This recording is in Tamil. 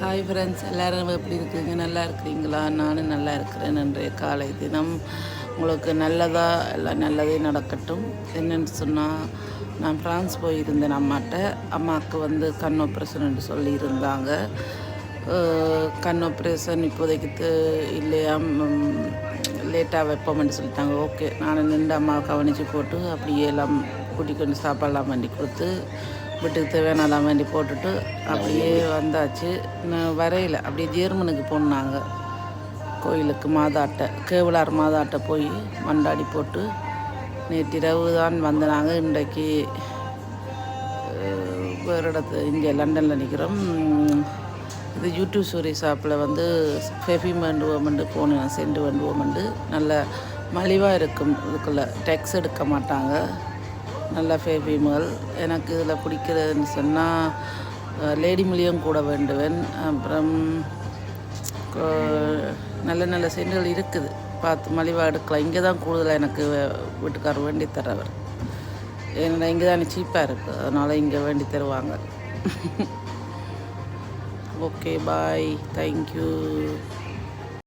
ஹாய் ஃப்ரெண்ட்ஸ் எல்லோரும் எப்படி இருக்கீங்க? நல்லா இருக்கிறீங்களா? நானும் நல்லா இருக்கிறேன். இன்றைய காலை தினம் உங்களுக்கு நல்லதாக எல்லாம் நல்லதே நடக்கட்டும். என்னென்னு சொன்னால் நான் ஃப்ரான்ஸ் போயிருந்தேன் அம்மாட்ட. அம்மாவுக்கு வந்து கண் ஆப்ரேஷன் சொல்லியிருந்தாங்க. கண் ஆப்ரேஷன் இப்போதைக்கு இல்லையா? லேட்டாக வைப்போம்னு சொல்லிட்டாங்க. ஓகே நான் நின்று அம்மாவை கவனித்து போட்டு அப்படியே எல்லாம் கூட்டிக்கொண்டு சாப்பாடெல்லாம் பண்ணி கொடுத்து வீட்டுக்கு தேவையானலாம் வேண்டி போட்டுட்டு அப்படியே வந்தாச்சு. நான் வரையில் அப்படியே ஜேர்மனுக்கு போனாங்க. கோயிலுக்கு மாதாட்டை கேவலார் மாதாட்டை போய் மண்டாடி போட்டு நேற்றிரவு தான் வந்தாங்க இன்றைக்கு வேறு இடத்து இங்கே லண்டனில் நிற்கிறோம் இது யூடியூப் சூரிய ஷாப்பில் வந்து ஃபெஃபிம் வேண்டுவோம்ண்டு போனேன் சென்று வேண்டுவோம்ண்டு நல்ல மலிவாக இருக்கும். இதுக்குள்ளே டெக்ஸ் எடுக்க மாட்டாங்க. நல்ல ஃபேஃபிம்கள் எனக்கு இதில் பிடிக்கிறதுன்னு சொன்னால் லேடி மில்லியும் கூட வேண்டுவேன். அப்புறம் நல்ல நல்ல சென்றுகள் இருக்குது. பார்த்து மலிவாக எடுக்கலாம். இங்கே தான் கூடுதலாக எனக்கு வீட்டுக்காரர் வேண்டி தர்றவர். ஏன்னா இங்கே தான் சீப்பாக இருக்குது அதனால் இங்கே வேண்டி தருவாங்க. Okay bye thank you